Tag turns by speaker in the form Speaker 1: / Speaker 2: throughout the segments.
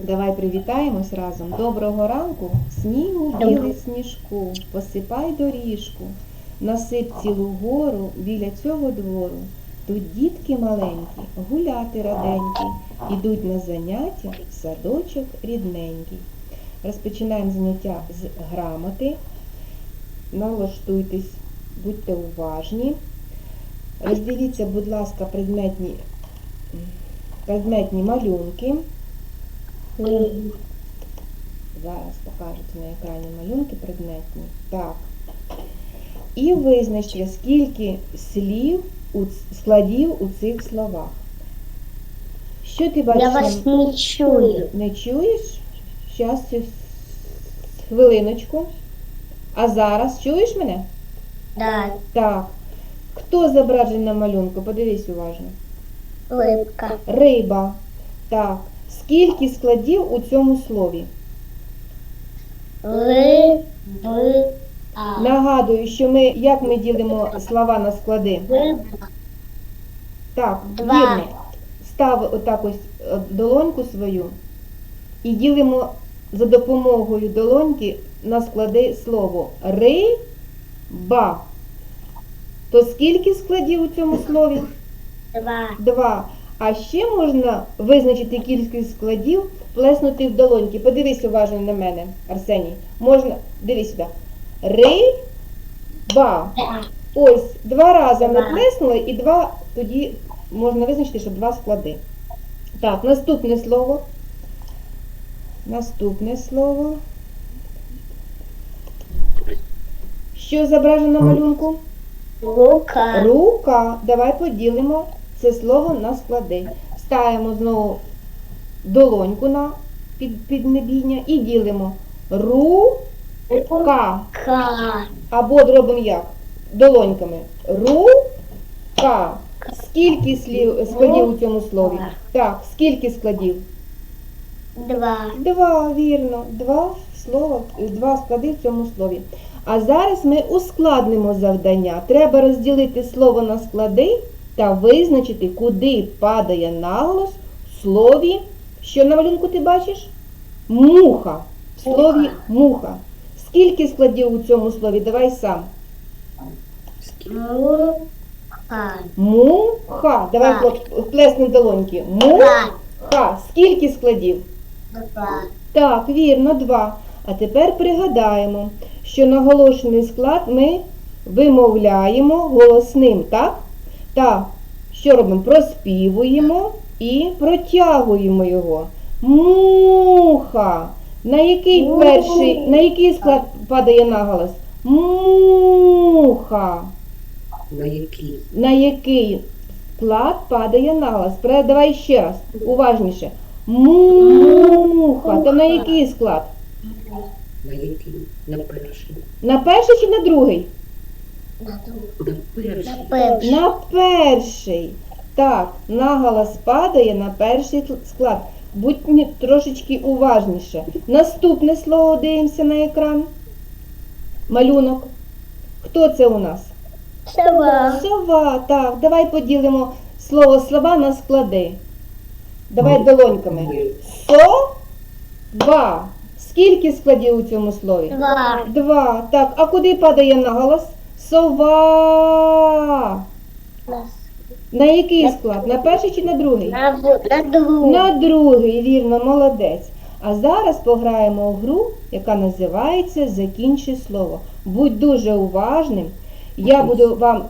Speaker 1: Давай привітаємось разом. Доброго ранку, снігу білий сніжку, посипай доріжку, насип цілу гору біля цього двору. Тут дітки маленькі, гуляти раденькі, ідуть на заняття в садочок рідненький. Розпочинаємо заняття з грамоти. Налаштуйтесь, будьте уважні. Розділіться, будь ласка, предметні, предметні малюнки. Зараз покажуть на екрані малюнки предметні. Так. І визначте, скільки слів у складів у цих словах. Що ти бачиш?
Speaker 2: Я вас не чую.
Speaker 1: Не чуєш? Щас, хвилиночку. А зараз чуєш мене?
Speaker 2: Да,
Speaker 1: Так. Хто зображений на малюнку? Подивись уважно.
Speaker 2: липка.
Speaker 1: Риба. Так. Скільки складів у цьому слові?
Speaker 2: Ли, би, а.
Speaker 1: Нагадую, що ми як ми ділимо слова на склади? Так,
Speaker 2: Два.
Speaker 1: вірно. Став отак ось е, долоньку свою і ділимо за допомогою долоньки на склади слово риба. То скільки складів у цьому слові?
Speaker 2: Два.
Speaker 1: Два. А ще можна визначити кількість складів, плеснути в долоньки. Подивись уважно на мене, Арсеній. Можна, дивись сюди. Риба. Ось, два рази ми плеснули і два, тоді можна визначити, що два склади. Так, наступне слово. Наступне слово. Що зображено на малюнку?
Speaker 2: Лука.
Speaker 1: Рука. Давай поділимо це слово на склади. Ставимо знову долоньку на під, піднебіння і ділимо рука. Або робимо як? Долоньками. Рука. Скільки слів, складів у цьому слові? Так, скільки складів?
Speaker 2: Два.
Speaker 1: Два, вірно. Два слова, два склади в цьому слові. А зараз ми ускладнимо завдання. Треба розділити слово на склади та визначити, куди падає наголос в слові. Що на малюнку ти бачиш? Муха. В слові муха. Скільки складів у цьому слові? Давай сам.
Speaker 2: Муха.
Speaker 1: Муха. Давай плеснем долоньки. Муха. Скільки складів?
Speaker 2: Два.
Speaker 1: Так, вірно, два. А тепер пригадаємо, що наголошений склад ми вимовляємо голосним, так? Так, що робимо? Проспівуємо і протягуємо його. Муха. На який перший, на який склад падає наголос? Муха.
Speaker 3: На який?
Speaker 1: На який склад падає наголос? Давай ще раз, уважніше. Муха. То на який склад?
Speaker 3: На який? На перший.
Speaker 1: На перший чи на другий?
Speaker 2: На
Speaker 3: перший.
Speaker 1: На перший. Так, наголос падає на перший склад. Будь трошечки уважніше. Наступне слово дивимося на екран. Малюнок. Хто це у нас?
Speaker 2: Сова.
Speaker 1: Сова. Так, давай поділимо слово слова на склади. Давай долоньками. Сова. Скільки складів у цьому слові?
Speaker 2: Два.
Speaker 1: Два. Так, а куди падає наголос? Сова. На який склад? На перший чи на другий?
Speaker 2: На, в- на
Speaker 1: другий, вірно, молодець. А зараз пограємо у гру, яка називається Закінчи слово. Будь дуже уважним. Я буду вам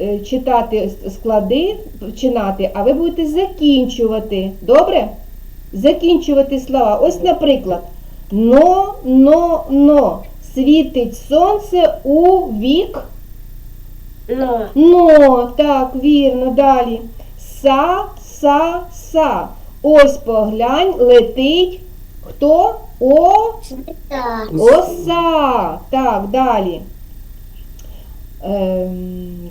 Speaker 1: е, читати склади, починати, а ви будете закінчувати. Добре? Закінчувати слова. Ось, наприклад, но, но, но. Світить сонце у вік.
Speaker 2: Но.
Speaker 1: Но, так, вірно, далі. Са, са, са. Ось поглянь, летить. Хто? О, оса. Так, далі. Ем,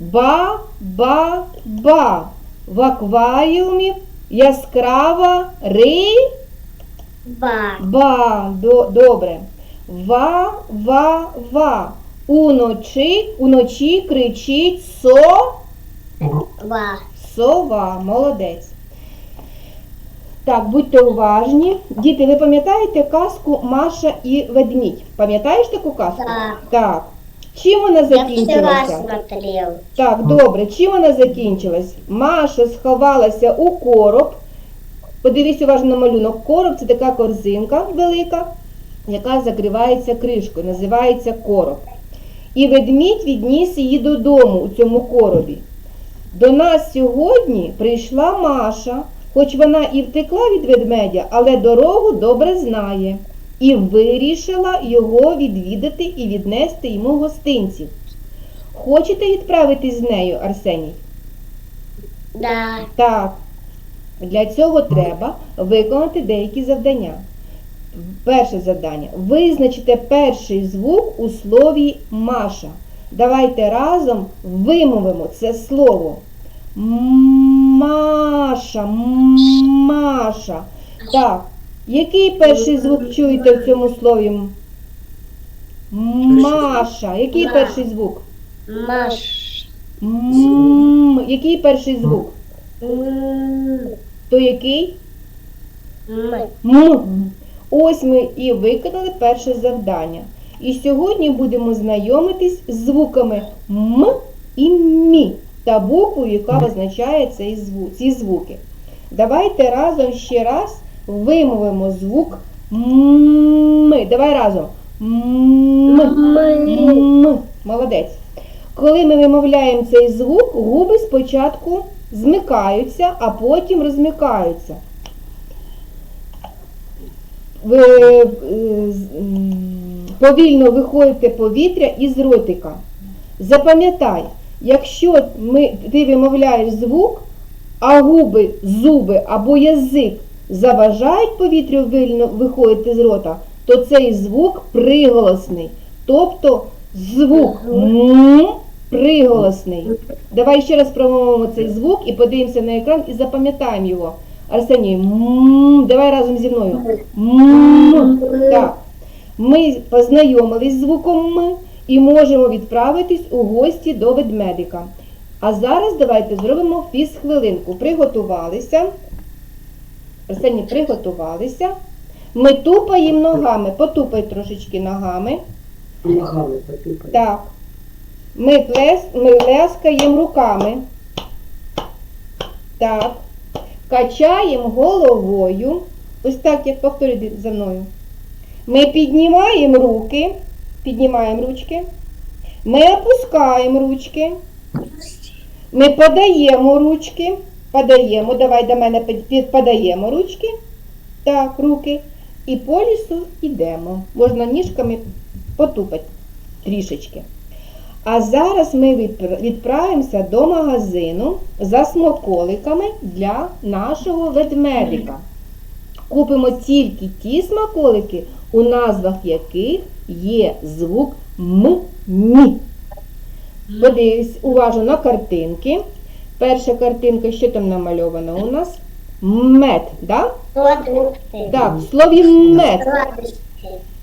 Speaker 1: ба, ба, ба. В акваріумі яскрава ри.
Speaker 2: Ба.
Speaker 1: Ба, до, добре. Ва, ва, ва. Уночі, уночі кричить со.
Speaker 2: Ба.
Speaker 1: Сова, молодець. Так, будьте уважні. Діти, ви пам'ятаєте казку Маша і ведмідь? Пам'ятаєш таку казку?
Speaker 2: Так.
Speaker 1: Так. Чим вона
Speaker 2: Я
Speaker 1: закінчилася? Так, добре. Чим вона закінчилась? Маша сховалася у короб. Подивись уважно на малюнок. Короб це така корзинка велика, яка закривається кришкою, називається короб. І ведмідь відніс її додому у цьому коробі. До нас сьогодні прийшла Маша, хоч вона і втекла від ведмедя, але дорогу добре знає. І вирішила його відвідати і віднести йому гостинців. Хочете відправитись з нею, Арсеній?
Speaker 2: Да.
Speaker 1: Так. Для цього треба виконати деякі завдання. Перше завдання. Визначте перший звук у слові Маша. Давайте разом вимовимо це слово. Маша, Маша. Так. Який перший звук чуєте в цьому слові? Маша. Який перший звук?
Speaker 2: Маш.
Speaker 1: М. Який перший звук?
Speaker 2: М.
Speaker 1: То який?
Speaker 2: М.
Speaker 1: Ось ми і виконали перше завдання. І сьогодні будемо знайомитись з звуками М і Мі та буквою, яка зву- ці звуки. Давайте разом ще раз вимовимо звук М. Давай разом. М. М. Молодець. Коли ми вимовляємо цей звук, губи спочатку змикаються, а потім розмикаються. Е, з- повільно виходите повітря із ротика. Запам'ятай, якщо ми, ти вимовляєш звук, а губи, зуби або язик заважають повітрю вільно виходити з рота, то цей звук приголосний. Тобто звук м приголосний. Давай ще раз промовимо цей звук і подивимося на екран і запам'ятаємо його. Арсеній, давай разом зі мною. М. Так. Ми познайомились з звуком М і можемо відправитись у гості до ведмедика. А зараз давайте зробимо фіз-хвилинку. Приготувалися. Арсеній, приготувалися. Ми тупаємо ногами. Потупай трошечки ногами.
Speaker 3: Ногами потупай.
Speaker 1: Так. Ми, плес, ми ляскаємо руками. Так. Качаємо головою. Ось так, як повторюйте за мною. Ми піднімаємо руки. Піднімаємо ручки. Ми опускаємо ручки. Ми подаємо ручки. Подаємо. Давай до мене подаємо ручки. Так, руки. І по лісу йдемо. Можна ніжками потупати трішечки. А зараз ми відправимося до магазину за смаколиками для нашого ведмедика. Купимо тільки ті смаколики, у назвах яких є звук М, Мі. Подивись уважно на картинки. Перша картинка, що там намальовано у нас? Мед, да? Так, в слові мед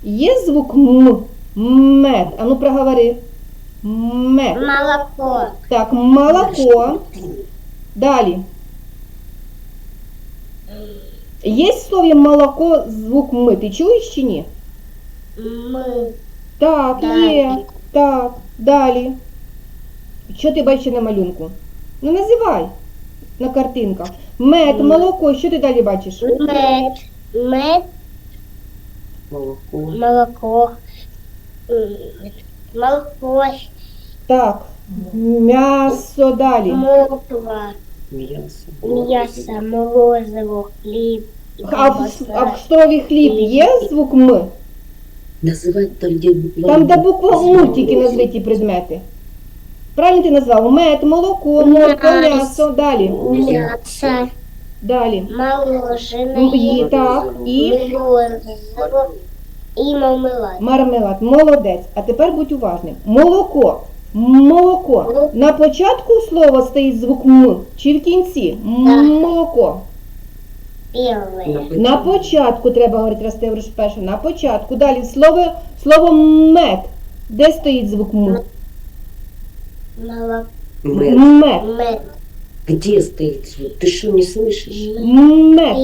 Speaker 1: є звук М. Мед. А ну проговори. Мед.
Speaker 2: Молоко.
Speaker 1: Так, молоко. Далі. Є в слові молоко звук М. Ти чуєш чи ні?
Speaker 2: Мы.
Speaker 1: Так, є. Так, далі. Що ти бачиш на малюнку? Ну називай на картинках. Мед, молоко, що ти далі бачиш?
Speaker 2: Мед. Мед.
Speaker 3: Молоко.
Speaker 2: Молоко. Молоко.
Speaker 1: Так, м'ясо далі.
Speaker 2: Морква.
Speaker 3: М'ясо.
Speaker 2: Мясо. Морозиво. Хліб.
Speaker 1: А в, а в слові хліб є звук М?
Speaker 3: Називай там, де буква.
Speaker 1: Там, де буква М тільки назви ті предмети. Правильно ти назвав? Мед, молоко, морква,
Speaker 2: М'ясо.
Speaker 1: м'ясо. Далі.
Speaker 2: Мясо.
Speaker 1: Далі.
Speaker 2: Мороженое.
Speaker 1: І так, і
Speaker 2: Морозиво. І мармелад.
Speaker 1: мармелад. Молодець. А тепер будь уважним. Молоко. Молоко. На початку слова стоїть звук М чи в кінці? М- Молоко. На початку треба говорити, раз перше. На початку. Далі слово, слово мед. Де стоїть звук М?
Speaker 3: Мед.
Speaker 1: Мед.
Speaker 3: Где стоит звук? Ты что, не слышишь?
Speaker 1: Мед.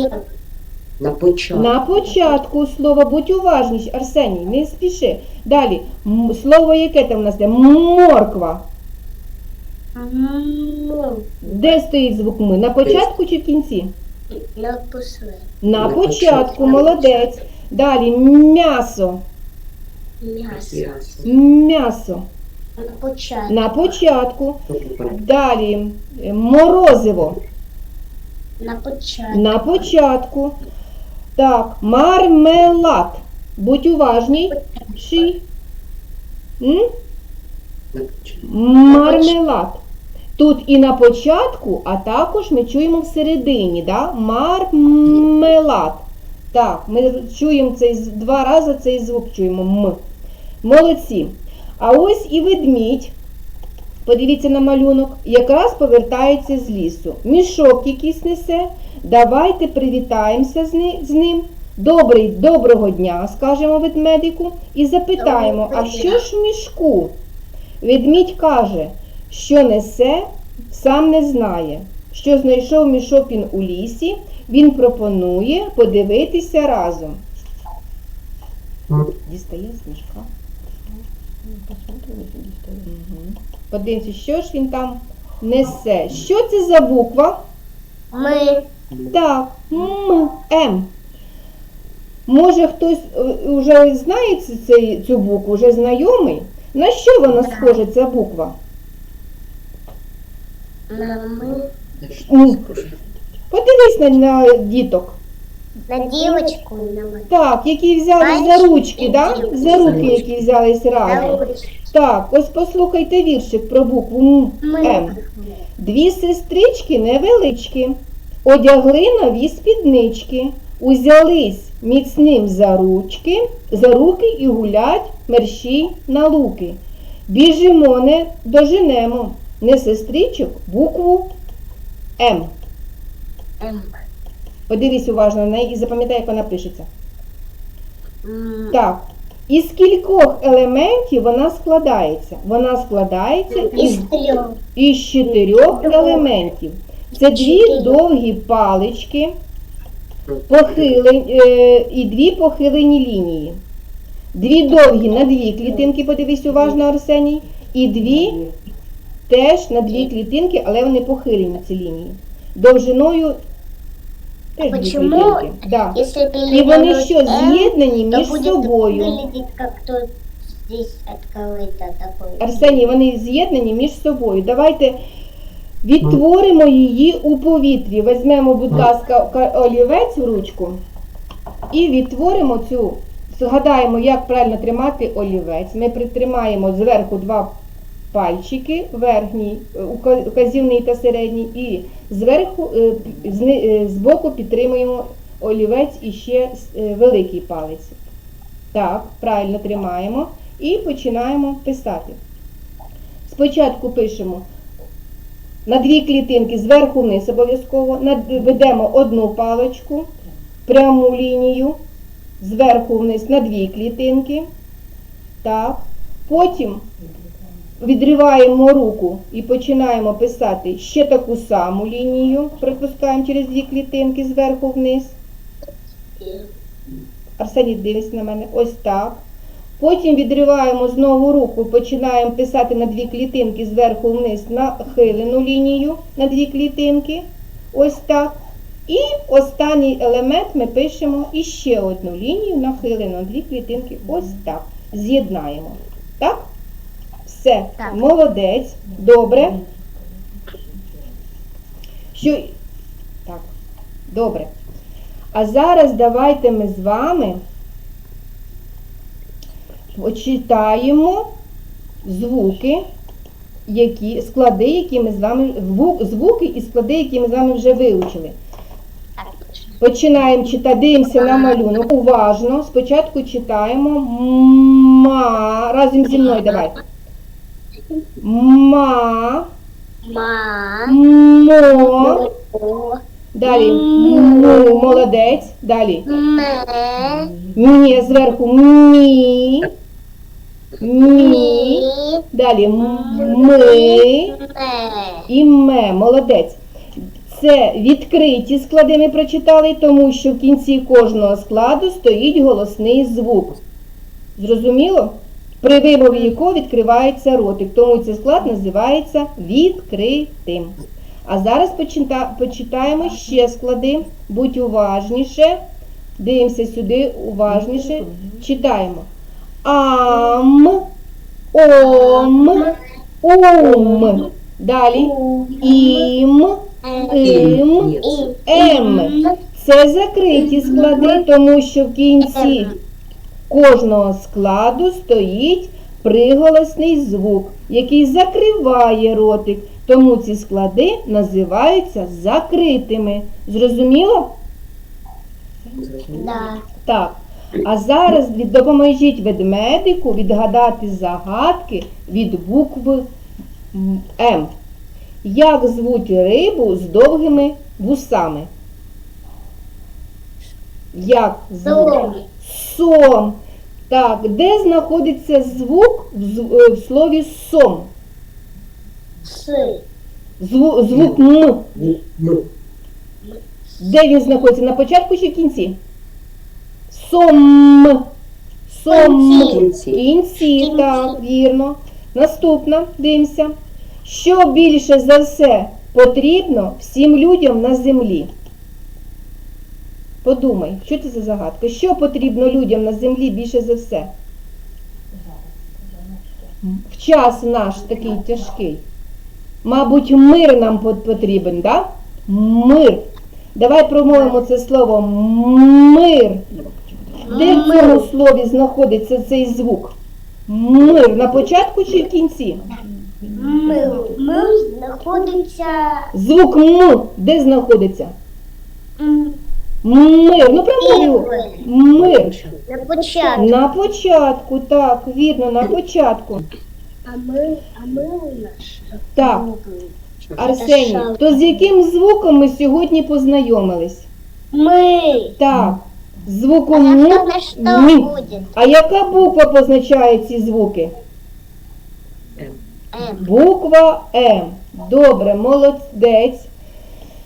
Speaker 3: На початку.
Speaker 1: На початку слова, будь уважніш, Арсеній, не спіши. Далі, м- слово яке там у нас є? Морква. Де стоїть звук ми? На початку чи в кінці?
Speaker 2: На после.
Speaker 1: На
Speaker 3: На
Speaker 1: початку,
Speaker 3: початку.
Speaker 1: молодець. Далі м'ясо.
Speaker 2: Мясо.
Speaker 1: М'ясо.
Speaker 2: На початку.
Speaker 1: На початку. Далі е, морозиво.
Speaker 2: На початку.
Speaker 1: На початку. Так, мармелад. Будь уважній. М? Мармелад. Тут і на початку, а також ми чуємо всередині, да? Мармелад. Так, ми чуємо цей два рази цей звук чуємо м. Молодці. А ось і ведмідь. Подивіться на малюнок, якраз повертається з лісу. Мішок якийсь несе. Давайте привітаємося з ни- з ним. Добрий, доброго дня, скажемо ведмедику, і запитаємо, а що ж в мішку? Ведмідь каже, що несе, сам не знає. Що знайшов мішок він у лісі, він пропонує подивитися разом. Дістає з мішка. Подивимося, що ж він там несе. Що це за буква?
Speaker 2: Мы.
Speaker 1: Так, М, М. Може хтось вже знає ці- цей- цю букву, вже знайомий? На що вона схожа, ця буква?
Speaker 2: На мы.
Speaker 1: М. Подивись на, на діток.
Speaker 2: На девочку. На мы.
Speaker 1: Так, які взялись за ручки, да? За руки, які взялись
Speaker 2: На
Speaker 1: разом.
Speaker 2: ручку.
Speaker 1: Так, ось послухайте віршик про букву М. М.
Speaker 2: Мы.
Speaker 1: Дві сестрички невеличкі, одягли нові спіднички, узялись міцним за ручки, за руки і гулять мерщій на луки. Біжимо, не доженемо, не сестричок, букву М.
Speaker 2: М.
Speaker 1: Подивись уважно на неї і запам'ятай, як вона пишеться.
Speaker 2: М.
Speaker 1: Так. Із кількох елементів вона складається. Вона складається із із чотирьох елементів. Це дві довгі палички похилені, е, і дві похилені лінії. Дві довгі на дві клітинки, подивись уважно, Арсеній, і дві теж на дві клітинки, але вони похилені ці лінії. Довжиною теж дві
Speaker 2: Почему?
Speaker 1: клітинки. Да.
Speaker 2: Если
Speaker 1: І вони що з'єднані
Speaker 2: то
Speaker 1: між
Speaker 2: будет
Speaker 1: собою.
Speaker 2: выглядеть как то здесь от кого-то такой.
Speaker 1: Арсеній, вони з'єднані між собою. Давайте відтворимо її у повітрі. Візьмемо, будь ласка, олівець в ручку і відтворимо цю. Згадаємо, як правильно тримати олівець. Ми притримаємо зверху два пальчики, верхній, е, указівний та середній, і зверху, е, е, збоку підтримуємо олівець і ще великий палець. Так, правильно тримаємо і починаємо писати. Спочатку пишемо на дві клітинки зверху вниз обов'язково, ведемо одну паличку, пряму лінію, зверху вниз на дві клітинки. Так. Потім відриваємо руку і починаємо писати ще таку саму лінію, пропускаємо через дві клітинки зверху вниз. Арсеній, дивись на мене. Ось так. Потім відриваємо знову руку, починаємо писати на дві клітинки зверху вниз нахилену лінію на дві клітинки. Ось так. І останній елемент ми пишемо іще одну лінію нахилену на дві клітинки. Ось так. З'єднаємо. Так? Все.
Speaker 2: Так.
Speaker 1: Молодець. Добре. Що... Так. Добре. А зараз давайте ми з вами почитаємо звуки, які, склади, які ми з вами, звуки і склади, які ми з вами вже вивчили. Починаємо читати, дивимося на малюнок. Уважно. Спочатку читаємо ма. Разом зі мною давай. Ма.
Speaker 2: Ма.
Speaker 1: Мо. Далі. Му. Молодець. Далі.
Speaker 2: Ме.
Speaker 1: Ні, зверху мі. Мі. Далі ми і ме. Молодець. це відкриті склади ми прочитали, тому що в кінці кожного складу стоїть голосний звук. Зрозуміло? При вимові якого відкривається ротик, тому цей склад називається відкритим. А зараз почита- почитаємо ще склади. Будь уважніше. Дивимося сюди уважніше. Читаємо. Ам, ом, ум. Далі. Ім, ім, ем. Це закриті склади, тому що в кінці кожного складу стоїть приголосний звук, який закриває ротик. Тому ці склади називаються закритими. Зрозуміло?
Speaker 2: Да.
Speaker 1: Так. А зараз допоможіть ведмедику відгадати загадки від букви М. Як звуть рибу з довгими вусами? Як звуть?
Speaker 2: Сом.
Speaker 1: Так, де знаходиться звук в, е, в слові сом? Звук М. Де він знаходиться? На початку чи в кінці? Сом. Сом.
Speaker 3: Кінці,
Speaker 1: так, вірно. Наступна, дивимося. Що більше за все потрібно всім людям на землі? Подумай, що це за загадка? Що потрібно людям на землі більше за все? В час наш такий тяжкий. Мабуть, мир нам потрібен, так? Да? Мир. Давай промовимо це слово мир. Де в цьому слові знаходиться цей звук? Мир на початку чи в кінці?
Speaker 2: Ми, ми знаходиться
Speaker 1: Звук М де знаходиться?
Speaker 2: м,
Speaker 1: Мир. Ну промовив. Мир.
Speaker 2: на початку.
Speaker 1: На початку, так, вірно, на початку.
Speaker 2: А ми, а ми у нас.
Speaker 1: Так, Арсеній, то з яким звуком ми сьогодні познайомились?
Speaker 2: Ми.
Speaker 1: Так, звуком
Speaker 2: му
Speaker 1: М.
Speaker 2: что, на что будет?
Speaker 1: А яка буква позначає ці звуки?
Speaker 2: М.
Speaker 1: Буква М. Добре, молодець.